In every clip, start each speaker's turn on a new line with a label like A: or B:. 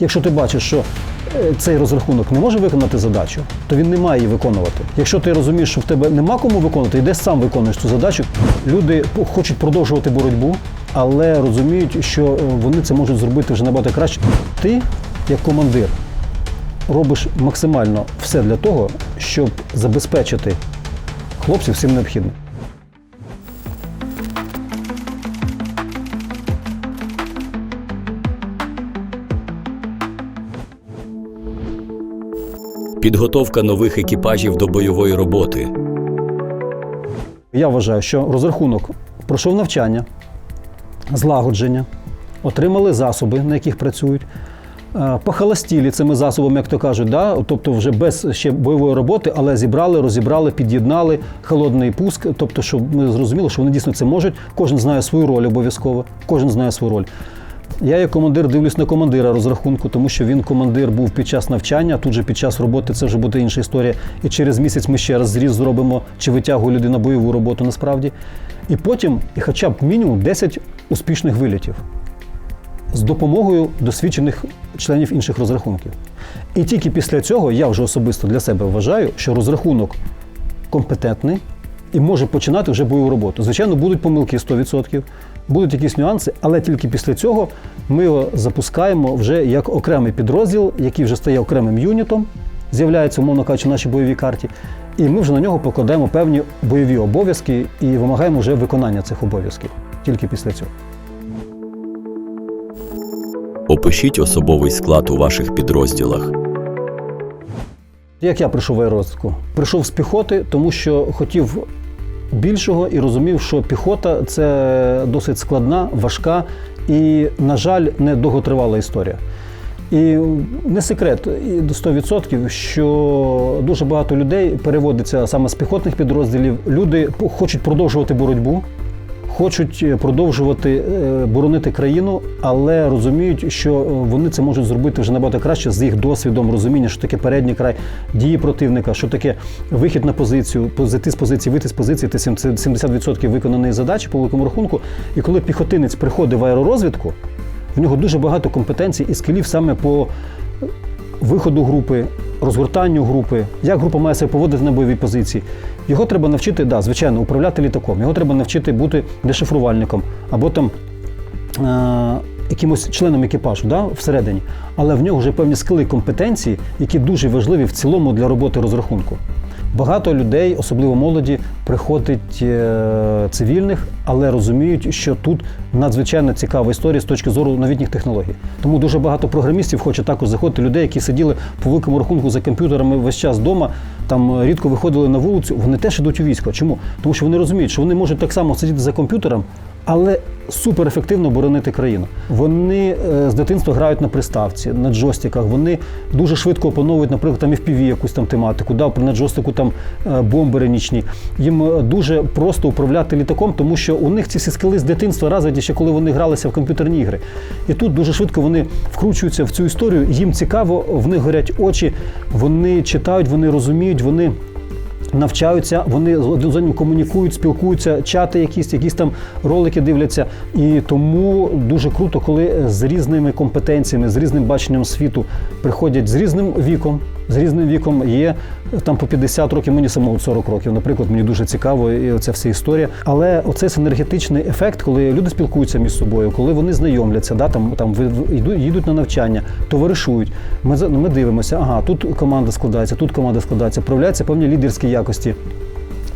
A: Якщо ти бачиш, що е, цей розрахунок не може виконати задачу, то він не має її виконувати. Якщо ти розумієш, що в тебе нема кому виконувати, йдеш сам виконуєш цю задачу. Люди хочуть продовжувати боротьбу, але розуміють, що е, вони це можуть зробити вже набагато краще. Ти, як командир, робиш максимально все для того, щоб забезпечити хлопців всім необхідним.
B: Підготовка нових екіпажів до бойової роботи.
A: Я вважаю, що розрахунок пройшов навчання, злагодження, отримали засоби, на яких працюють. е, Похолостілі цими засобами, як то кажуть, да? тобто вже без ще бойової роботи, але зібрали, розібрали, під'єднали холодний пуск. Тобто, щоб ми зрозуміли, що вони дійсно це можуть. Кожен знає свою роль обов'язково. Кожен знає свою роль. Я як командир дивлюсь на командира розрахунку, тому що він командир був під час навчання, тут же під час роботи це вже буде інша історія. І через місяць ми ще раз зріз зробимо, чи витягує людина бойову роботу насправді. І потім, і хоча б мінімум 10 успішних вилітів з допомогою досвідчених членів інших розрахунків. І тільки після цього я вже особисто для себе вважаю, що розрахунок компетентний і може починати вже бойову роботу. Звичайно, будуть помилки 100%, будуть якісь нюанси, але тільки після цього ми його запускаємо вже як окремий підрозділ, який вже стає окремим юнітом, з'являється, умовно кажучи, в нашій бойовій карті. І ми вже на нього покладаємо певні бойові обов'язки і вимагаємо вже виконання цих обов'язків тільки після цього.
B: Опишіть особовий склад у ваших підрозділах.
A: Як я прийшов в аеророзвитку? Прийшов з піхоти, тому що хотів більшого і розумів, що піхота це досить складна, важка і, на жаль, не довготривала історія. І не секрет до 100%, що дуже багато людей переводиться саме з піхотних підрозділів. Люди хочуть продовжувати боротьбу, хочуть е, продовжувати е, боронити країну, але розуміють, що е, вони це можуть зробити вже набагато краще з їх досвідом, розуміння, що таке передній край дії противника, що таке вихід на позицію, зайти з позиції, вийти з позиції, це 70% виконаної задачі по великому рахунку. І коли піхотинець приходить в аеророзвідку, в нього дуже багато компетенцій і скілів саме по виходу групи, розгортанню групи, як група має себе поводити на бойовій позиції. Його треба навчити, да, звичайно, управляти літаком. Його треба навчити бути дешифрувальником або там е- якимось членом екіпажу да, всередині. Але в нього вже певні скили компетенції, які дуже важливі в цілому для роботи розрахунку. Багато людей, особливо молоді, приходить е, цивільних, але розуміють, що тут надзвичайно цікава історія з точки зору новітніх технологій. Тому дуже багато програмістів хоче також заходити людей, які сиділи по великому рахунку за комп'ютерами весь час вдома, там е, рідко виходили на вулицю. Вони теж йдуть у військо. Чому? Тому що вони розуміють, що вони можуть так само сидіти за комп'ютером, але суперефективно боронити країну. Вони е, з дитинства грають на приставці, на джойстиках. Вони дуже швидко опановують, наприклад, там FPV якусь там тематику, да, на джойстику там е, бомбери нічні. Їм дуже просто управляти літаком, тому що у них ці всі скили з дитинства розвиті ще коли вони гралися в комп'ютерні ігри. І тут дуже швидко вони вкручуються в цю історію. Їм цікаво, в них горять очі, вони читають, вони розуміють, вони навчаються, вони один з одним комунікують, спілкуються, чати якісь, якісь там ролики дивляться. І тому дуже круто, коли з різними компетенціями, з різним баченням світу приходять з різним віком. З різним віком є там по 50 років, мені самому 40 років. Наприклад, мені дуже цікаво і оця вся історія. Але оцей синергетичний ефект, коли люди спілкуються між собою, коли вони знайомляться, да, там, там їдуть на навчання, товаришують. Ми, ми дивимося, ага, тут команда складається, тут команда складається, проявляються певні лідерські якості.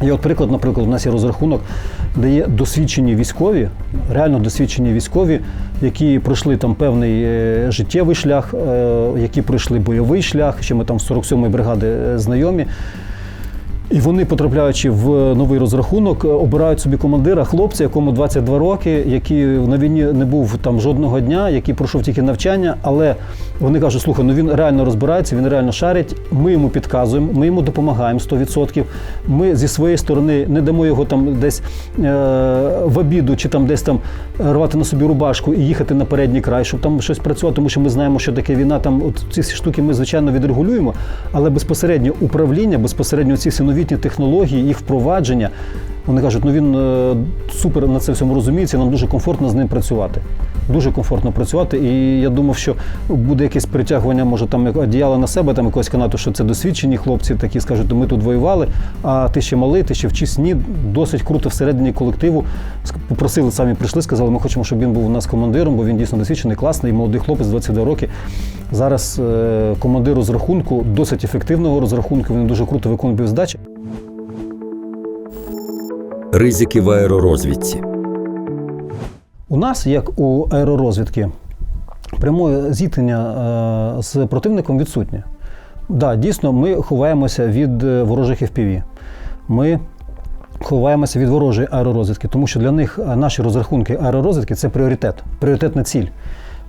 A: І от приклад, наприклад, у нас є розрахунок, де є досвідчені військові, реально досвідчені військові, які пройшли там певний е, життєвий шлях, е, які пройшли бойовий шлях, ще ми там з 47-ї бригади е, знайомі. І вони, потрапляючи в новий розрахунок, обирають собі командира, хлопця, якому 22 роки, який на війні не був там жодного дня, який пройшов тільки навчання, але вони кажуть, слухай, ну він реально розбирається, він реально шарить. Ми йому підказуємо, ми йому допомагаємо 100%. Ми зі своєї сторони не дамо його там десь е, в обіду чи там десь там рвати на собі рубашку і їхати на передній край, щоб там щось працювати, тому що ми знаємо, що таке війна. Там от ці всі штуки ми звичайно відрегулюємо, але безпосередньо управління, безпосередньо ці всі новітні технології, їх впровадження. Вони кажуть, ну він е, супер на це всьому розуміється, нам дуже комфортно з ним працювати. Дуже комфортно працювати. І я думав, що буде якесь притягування, може там як одіяло на себе, там якогось канату, що це досвідчені хлопці, такі скажуть, ми тут воювали, а ти ще малий, ти ще вчись. Ні, досить круто всередині колективу. Попросили, самі прийшли, сказали, ми хочемо, щоб він був у нас командиром, бо він дійсно досвідчений, класний, молодий хлопець, 22 роки. Зараз е, командир розрахунку, досить ефективного розрахунку, він дуже круто виконує задачі.
B: Ризики в аеророзвідці.
A: У нас, як у аеророзвідки, прямое зіткнення е, з противником відсутнє. Да, дійсно, ми ховаємося від е, ворожих FPV. Ми ховаємося від ворожої аеророзвідки, тому що для них е, наші розрахунки аеророзвідки це пріоритет, пріоритетна ціль.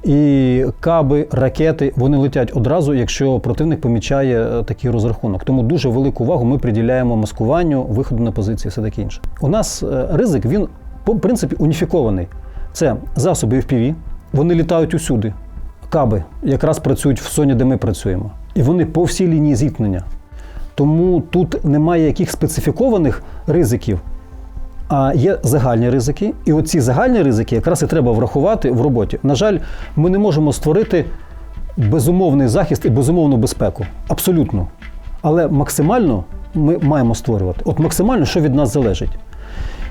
A: І каби, ракети вони летять одразу, якщо противник помічає е, такий розрахунок. Тому дуже велику увагу ми приділяємо маскуванню, виходу на позиції, все таке інше. У нас е, ризик він по принципі уніфікований. Це засоби FPV, вони літають усюди. Каби якраз працюють в зоні, де ми працюємо. І вони по всій лінії зіткнення. Тому тут немає яких специфікованих ризиків, а є загальні ризики. І оці загальні ризики якраз і треба врахувати в роботі. На жаль, ми не можемо створити безумовний захист і безумовну безпеку. Абсолютно. Але максимально ми маємо створювати. От максимально, що від нас залежить.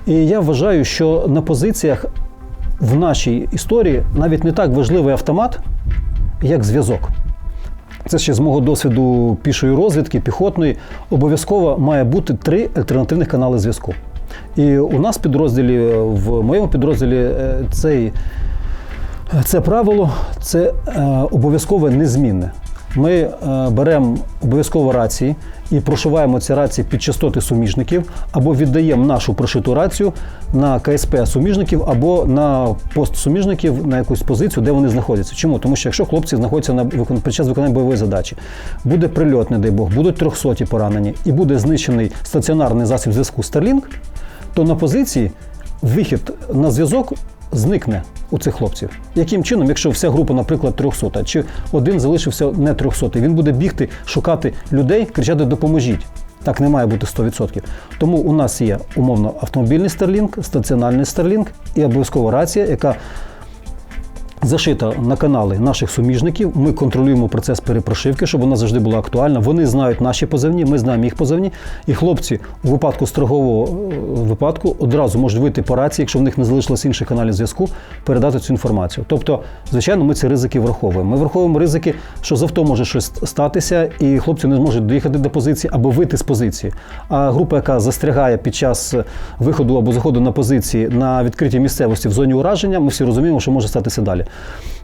A: І я вважаю, що на позиціях в нашій історії навіть не так важливий автомат, як зв'язок. Це ще з мого досвіду пішої розвідки, піхотної. Обов'язково має бути три альтернативних канали зв'язку. І у нас підрозділі, в моєму підрозділі, е, цей, це правило це е, обов'язково незмінне. Ми е, беремо обов'язково рації і прошиваємо ці рації під частоти суміжників, або віддаємо нашу прошиту рацію на КСП суміжників, або на пост суміжників на якусь позицію, де вони знаходяться. Чому? Тому що якщо хлопці знаходяться на під час виконання бойової задачі, буде прильот, не дай Бог, будуть трьохсоті поранені, і буде знищений стаціонарний засіб зв'язку Starlink, то на позиції вихід на зв'язок зникне у цих хлопців. Яким чином, якщо вся група, наприклад, 300, чи один залишився не 300, він буде бігти, шукати людей, кричати Допоможіть. Так не має бути 100%. Тому у нас є умовно автомобільний Starlink, стаціональний Starlink і обов'язково рація, яка зашита на канали наших суміжників. Ми контролюємо процес перепрошивки, щоб вона завжди була актуальна. Вони знають наші позивні, ми знаємо їх позивні. І хлопці у випадку строгового е, випадку одразу можуть вийти по рації, якщо в них не залишилось інших каналів зв'язку, передати цю інформацію. Тобто, звичайно, ми ці ризики враховуємо. Ми враховуємо ризики, що з авто може щось статися, і хлопці не зможуть доїхати до позиції або вийти з позиції. А група, яка застрягає під час виходу або заходу на позиції на відкритій місцевості в зоні ураження, ми всі розуміємо, що може статися далі.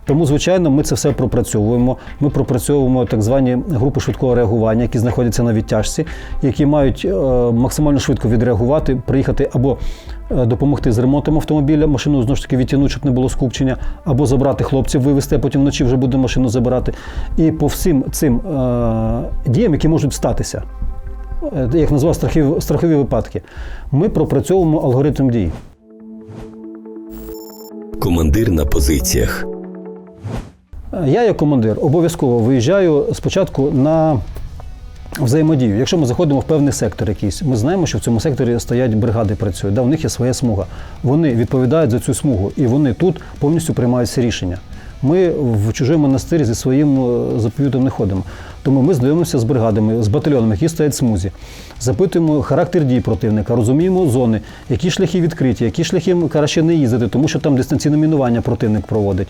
A: Тому, звичайно, ми це все пропрацьовуємо. Ми пропрацьовуємо так звані групи швидкого реагування, які знаходяться на відтяжці, які мають е, максимально швидко відреагувати, приїхати або е, допомогти з ремонтом автомобіля, машину знову ж таки відтягнути, щоб не було скупчення, або забрати хлопців, вивезти, а потім вночі вже буде машину забирати. І по всім цим е, діям, які можуть статися, як назвав страхові випадки, ми пропрацьовуємо алгоритм дій.
B: Командир на позиціях.
A: Я, як командир, обов'язково виїжджаю спочатку на взаємодію. Якщо ми заходимо в певний сектор якийсь, ми знаємо, що в цьому секторі стоять бригади, працюють, да, у них є своя смуга. Вони відповідають за цю смугу, і вони тут повністю приймають всі рішення. Ми в чужий монастир зі своїм е, заповітом не ходимо. Тому ми знайомимося з бригадами, з батальйонами, які стоять в смузі, запитуємо характер дій противника, розуміємо зони, які шляхи відкриті, які шляхи краще не їздити, тому що там дистанційне мінування противник проводить.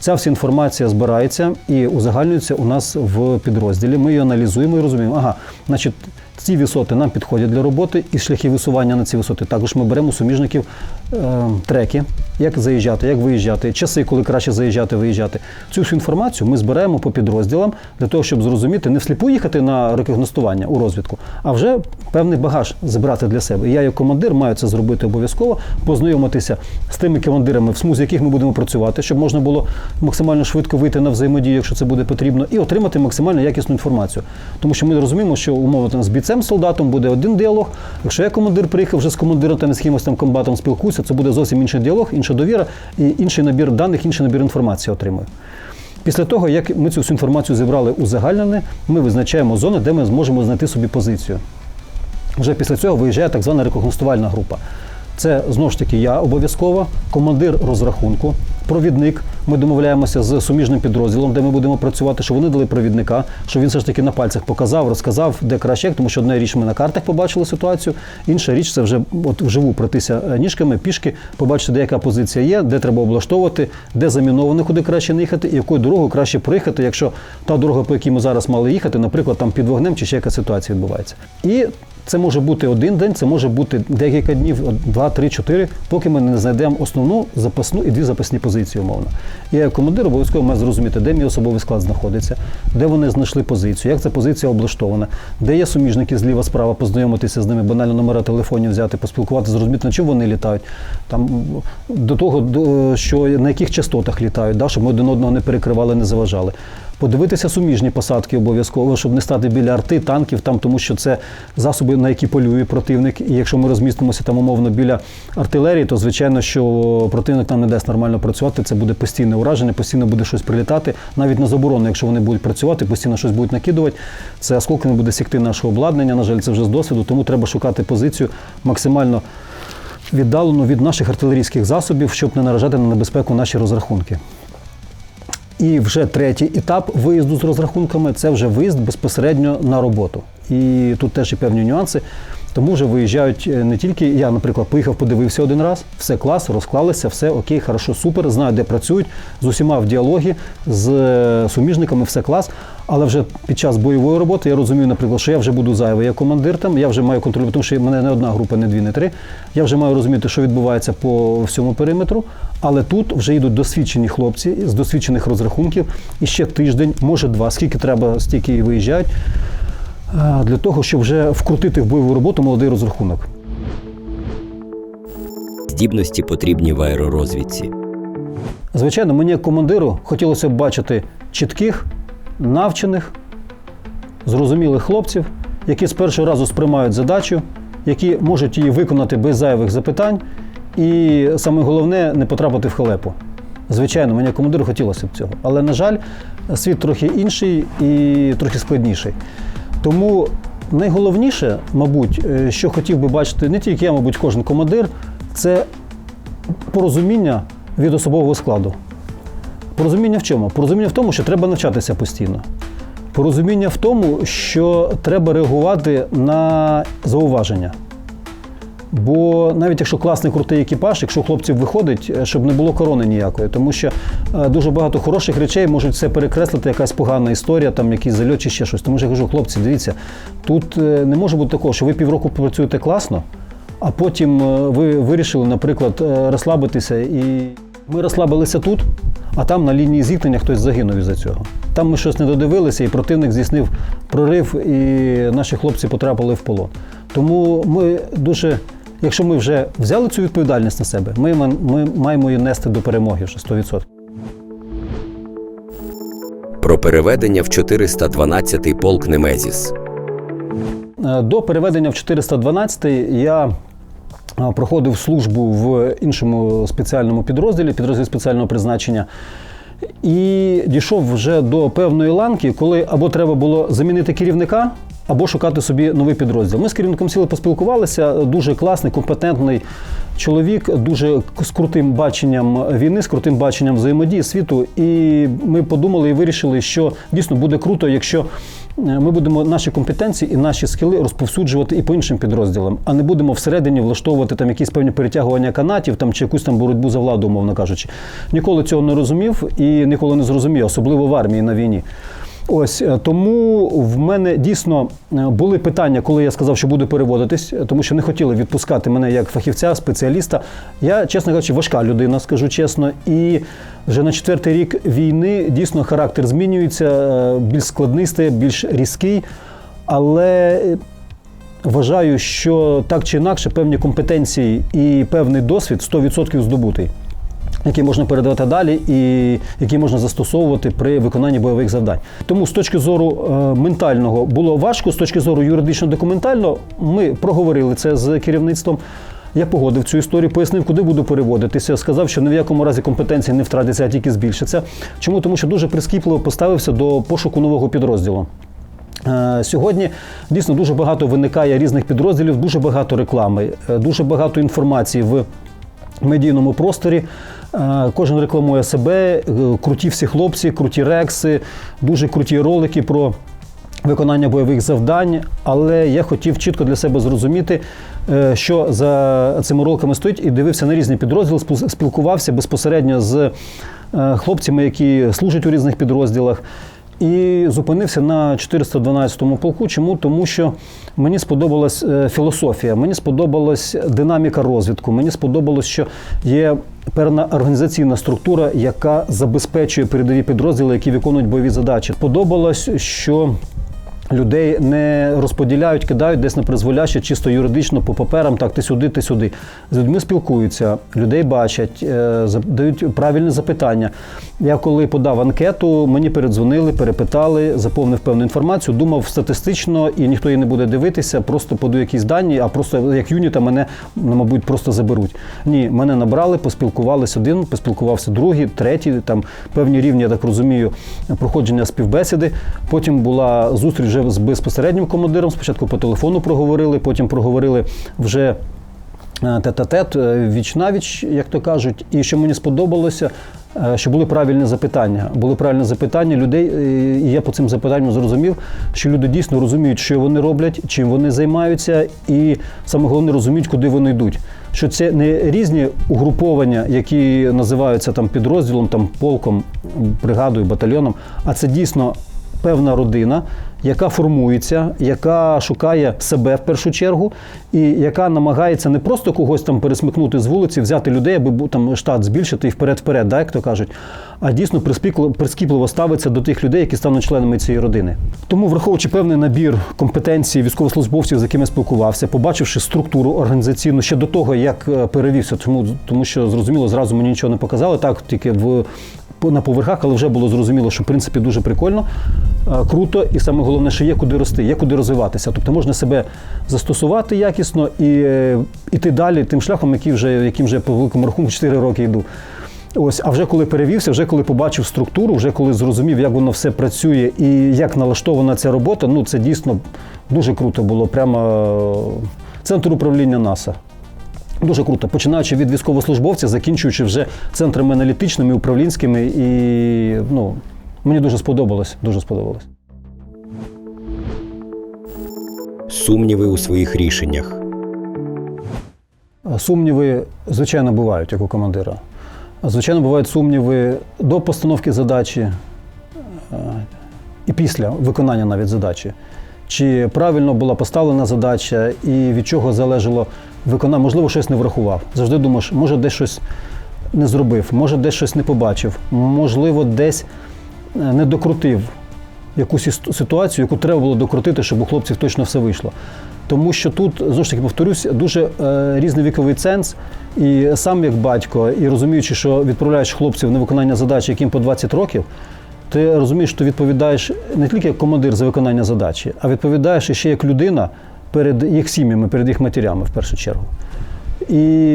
A: Ця вся інформація збирається і узагальнюється у нас в підрозділі. Ми її аналізуємо і розуміємо, ага, значить, ці висоти нам підходять для роботи, і шляхи висування на ці висоти. Також ми беремо суміжників е, треки, як заїжджати, як виїжджати, часи, коли краще заїжджати, виїжджати. Цю всю інформацію ми збираємо по підрозділам для того, щоб зрозуміти, не всліпу їхати на рекогностування у розвідку, а вже певний багаж збирати для себе. І я, як командир, маю це зробити обов'язково, познайомитися з тими командирами, в смузі яких ми будемо працювати, щоб можна було максимально швидко вийти на взаємодію, якщо це буде потрібно, і отримати максимально якісну інформацію. Тому що ми розуміємо, що умовно там з бійцем солдатом буде один діалог. Якщо я командир приїхав вже з командиром там і з кимось там комбатом спілкуюся, це буде зовсім інший діалог, інша довіра і інший набір даних, інший набір інформації отримую. Після того, як ми цю всю інформацію зібрали узагальнене, ми визначаємо зони, де ми зможемо знайти собі позицію. вже після цього виїжджає так звана рекогностувальна група. Це знову ж таки я обов'язково, командир розрахунку, провідник. Ми домовляємося з суміжним підрозділом, де ми будемо працювати, що вони дали провідника, що він все ж таки на пальцях показав, розказав, де краще, тому що одна річ ми на картах побачили ситуацію, інша річ це вже от вживу пройтися е, ніжками, пішки, побачити, де яка позиція є, де треба облаштовувати, де заміновано, куди краще не їхати, і якою дорогою краще проїхати, якщо та дорога, по якій ми зараз мали їхати, наприклад, там під вогнем чи ще яка ситуація відбувається. І це може бути один день, це може бути декілька днів, два, три, чотири, поки ми не знайдемо основну запасну і дві запасні позиції, умовно. Я як командир обов'язково маю зрозуміти, де мій особовий склад знаходиться, де вони знайшли позицію, як ця позиція облаштована, де є суміжники зліва, справа, познайомитися з ними, банально номера телефонів взяти, поспілкуватися, зрозуміти, на чому вони літають. Там до того, що на яких частотах літають, да, щоб ми один одного не перекривали, не заважали. Подивитися суміжні посадки обов'язково, щоб не стати біля арти, танків, там, тому що це засоби, на які полює противник. І якщо ми розмістимося там умовно біля артилерії, то звичайно, що противник нам не дасть нормально працювати. Це буде постійне ураження, постійно буде щось прилітати. Навіть на заборону, якщо вони будуть працювати, постійно щось будуть накидувати. Це осколками буде сікти наше обладнання. На жаль, це вже з досвіду, тому треба шукати позицію максимально віддалену від наших артилерійських засобів, щоб не наражати на небезпеку наші розрахунки. І вже третій етап виїзду з розрахунками це вже виїзд безпосередньо на роботу. І тут теж і певні нюанси. Тому вже виїжджають е, не тільки я, наприклад, поїхав, подивився один раз, все клас, розклалися, все окей, хорошо, супер, знаю, де працюють, з усіма в діалогі, з е, суміжниками, все клас. Але вже під час бойової роботи я розумію, наприклад, що я вже буду зайвий як командир там, я вже маю контролювати, тому що мене не одна група, не дві, не три. Я вже маю розуміти, що відбувається по всьому периметру. Але тут вже йдуть досвідчені хлопці з досвідчених розрахунків. І ще тиждень, може два, скільки треба, стільки і виїжджають. Для того, щоб вже вкрутити в бойову роботу молодий розрахунок.
B: Здібності потрібні в аеророзвідці.
A: Звичайно, мені як командиру хотілося б бачити чітких, навчених, зрозумілих хлопців, які з першого разу сприймають задачу, які можуть її виконати без зайвих запитань, і саме головне не потрапити в халепу. Звичайно, мені як командиру хотілося б цього. Але, на жаль, світ трохи інший і трохи складніший. Тому найголовніше, мабуть, е, що хотів би бачити не тільки я, мабуть, кожен командир, це порозуміння від особового складу. Порозуміння в чому? Порозуміння в тому, що треба навчатися постійно. Порозуміння в тому, що треба реагувати на зауваження. Бо навіть якщо класний крутий екіпаж, якщо хлопців виходить, е, щоб не було корони ніякої, тому що е, дуже багато хороших речей можуть все перекреслити, якась погана історія, там якийсь зальот чи ще щось. Тому що я кажу, хлопці, дивіться, тут е, не може бути такого, що ви півроку працюєте класно, а потім ви вирішили, наприклад, розслабитися. І ми розслабилися тут, а там на лінії зіткнення хтось загинув із-за цього. Там ми щось не додивилися, і противник здійснив прорив, і наші хлопці потрапили в полон. Тому ми дуже, якщо ми вже взяли цю відповідальність на себе, ми, ми маємо її нести до перемоги вже 100%.
B: Про переведення в 412-й полк Немезіс.
A: Е, До переведення в 412-й я е, проходив службу в іншому спеціальному підрозділі, підрозділі спеціального призначення. І дійшов вже до певної ланки, коли або треба було замінити керівника, або шукати собі новий підрозділ. Ми з керівником сіли поспілкувалися. Дуже класний, компетентний чоловік, дуже з крутим баченням війни, з крутим баченням взаємодії світу. І ми подумали і вирішили, що дійсно буде круто, якщо е, ми будемо наші компетенції і наші скіли розповсюджувати і по іншим підрозділам, а не будемо всередині влаштовувати там якісь певні перетягування канатів там чи якусь там боротьбу за владу, умовно кажучи. Ніколи цього не розумів і ніколи не зрозумів, особливо в армії на війні. Ось е, тому в мене дійсно е, були питання, коли я сказав, що буду переводитись, е, тому що не хотіли відпускати мене як фахівця, спеціаліста. Я, чесно кажучи, важка людина, скажу чесно. І вже на четвертий рік війни дійсно характер змінюється, більш складний стає, більш різкий. Але вважаю, що так чи інакше певні компетенції і певний досвід 100% здобутий які можна передавати далі і які можна застосовувати при виконанні бойових завдань. Тому з точки зору е, ментального було важко, з точки зору юридично-документально ми проговорили це з керівництвом. Я погодив цю історію, пояснив, куди буду переводитися. Сказав, що ні в якому разі компетенції не втратиться, а тільки збільшиться. Чому? Тому що дуже прискіпливо поставився до пошуку нового підрозділу. Е, Сьогодні дійсно дуже багато виникає різних підрозділів, дуже багато реклами, е, дуже багато інформації в медійному просторі. Кожен рекламує себе, е, круті всі хлопці, круті рекси, дуже круті ролики про виконання бойових завдань. Але я хотів чітко для себе зрозуміти, е, що за цими роликами стоїть, і дивився на різні підрозділи, спілкувався безпосередньо з е, хлопцями, які служать у різних підрозділах. І зупинився на 412-му полку. Чому? Тому що мені сподобалась філософія, мені сподобалась динаміка розвитку, мені сподобалось, що є певна організаційна структура, яка забезпечує передові підрозділи, які виконують бойові задачі. Подобалось, що Людей не розподіляють, кидають десь на призволяще, чисто юридично по паперам, так ти сюди, ти сюди. З людьми спілкуються, людей бачать, е, задають правильні запитання. Я коли подав анкету, мені передзвонили, перепитали, заповнив певну інформацію, думав статистично, і ніхто її не буде дивитися, просто поду якісь дані, а просто як юніта мене, ну, мабуть, просто заберуть. Ні, мене набрали, поспілкувалися один, поспілкувався другий, третій, там певні рівні, я так розумію, проходження співбесіди. Потім була зустріч вже з безпосереднім командиром. Спочатку по телефону проговорили, потім проговорили вже. е, Тет-а-тет, е, віч-навіч, як то кажуть, і що мені сподобалося, е, що були правильні запитання. Були правильні запитання людей, і я по цим запитанням зрозумів, що люди дійсно розуміють, що вони роблять, чим вони займаються, і саме головне розуміють, куди вони йдуть. Що це не різні угруповання, які називаються там підрозділом, там полком, бригадою, батальйоном, а це дійсно певна родина, яка формується, яка шукає себе в першу чергу, і яка намагається не просто когось там пересмикнути з вулиці, взяти людей, аби там штат збільшити і вперед-вперед, да, як то кажуть, а дійсно прискіпливо ставиться до тих людей, які стануть членами цієї родини. Тому, враховуючи певний набір компетенцій військовослужбовців, з якими спілкувався, побачивши структуру організаційну ще до того, як е, перевівся, тому, тому що зрозуміло, зразу мені нічого не показали, так тільки в на поверхах, але вже було зрозуміло, що в принципі дуже прикольно, е, круто, і саме головне, що є куди рости, є куди розвиватися. Тобто можна себе застосувати якісно і е, іти далі тим шляхом, який вже, яким вже по великому рахунку 4 роки йду. Ось, а вже коли перевівся, вже коли побачив структуру, вже коли зрозумів, як воно все працює і як налаштована ця робота, ну це дійсно дуже круто було. Прямо е, центр управління НАСА. Дуже круто, починаючи від військовослужбовця, закінчуючи вже центрами аналітичними, управлінськими, і ну, мені дуже сподобалось. Дуже сподобалось.
B: Сумніви у своїх рішеннях.
A: Сумніви, звичайно, бувають, як у командира. Звичайно, бувають сумніви до постановки задачі е, і після виконання навіть задачі. Чи правильно була поставлена задача і від чого залежало виконання? Можливо, щось не врахував. Завжди думаєш, може, десь щось не зробив, може, десь щось не побачив, можливо, десь е, не докрутив якусь ситуацію, яку треба було докрутити, щоб у хлопців точно все вийшло. Тому що тут, знову ж таки, повторюсь, дуже е, різний віковий ценз. І сам як батько, і розуміючи, що відправляєш хлопців на виконання задач, яким по 20 років, ти розумієш, що ти відповідаєш не тільки як командир за виконання задачі, а відповідаєш ще як людина перед їх сім'ями, перед їх матерями в першу чергу. І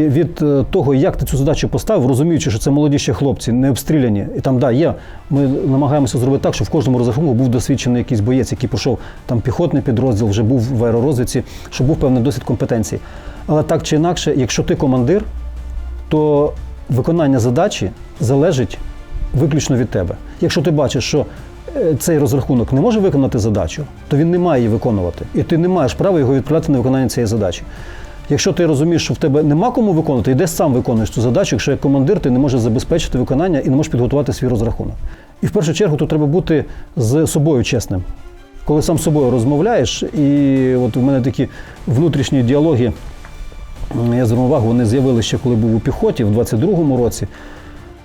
A: від е, того, як ти цю задачу поставив, розуміючи, що це молоді ще хлопці, не обстріляні, і там да, є. Ми намагаємося зробити так, щоб в кожному розрахунку був досвідчений якийсь боєць, який пішов там піхотний підрозділ, вже був в аеророзвідці, щоб був певний досвід компетенції. Але так чи інакше, якщо ти командир, то виконання задачі залежить виключно від тебе. Якщо ти бачиш, що цей розрахунок не може виконати задачу, то він не має її виконувати. І ти не маєш права його відправляти на виконання цієї задачі. Якщо ти розумієш, що в тебе нема кому виконувати, йдеш сам виконуєш цю задачу, якщо як командир ти не можеш забезпечити виконання і не можеш підготувати свій розрахунок. І в першу чергу тут треба бути з собою чесним. Коли сам з собою розмовляєш, і от у мене такі внутрішні діалоги, я звернув увагу, вони з'явилися ще коли був у піхоті в 22-му році.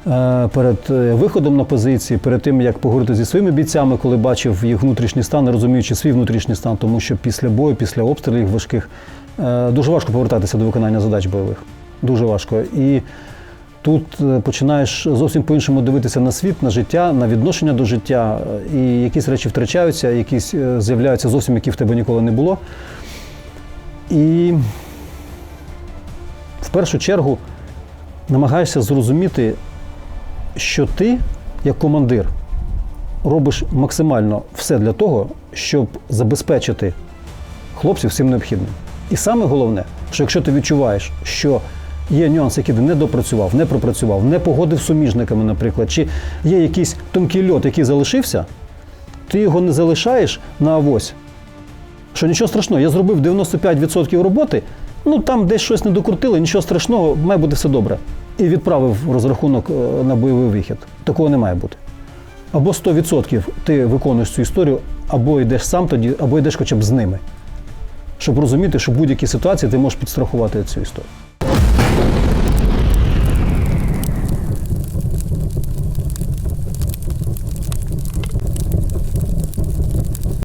A: Е, Перед е, виходом на позиції, перед тим як поговорити зі своїми бійцями, коли бачив їх внутрішній стан, розуміючи свій внутрішній стан, тому що після бою, після обстрілів важких, е, дуже важко повертатися до виконання задач бойових. Дуже важко. І тут починаєш зовсім по-іншому дивитися на світ, на життя, на відношення до життя, і якісь речі втрачаються, якісь з'являються зовсім, які в тебе ніколи не було. І в першу чергу намагаєшся зрозуміти, що ти, як командир, робиш максимально все для того, щоб забезпечити хлопців всім необхідним. І саме головне, що якщо ти відчуваєш, що є нюанси, які ти не допрацював, не пропрацював, не погодив з суміжниками, наприклад, чи є якийсь тонкий льот, який залишився, ти його не залишаєш на авось. Що нічого страшного, я зробив 95% роботи, ну там десь щось не докрутили, нічого страшного, має бути все добре. І відправив розрахунок е, на бойовий вихід. Такого не має бути. Або 100% ти виконуєш цю історію, або йдеш сам тоді, або йдеш хоча б з ними. Щоб розуміти, що в будь-якій ситуації ти можеш підстрахувати цю історію.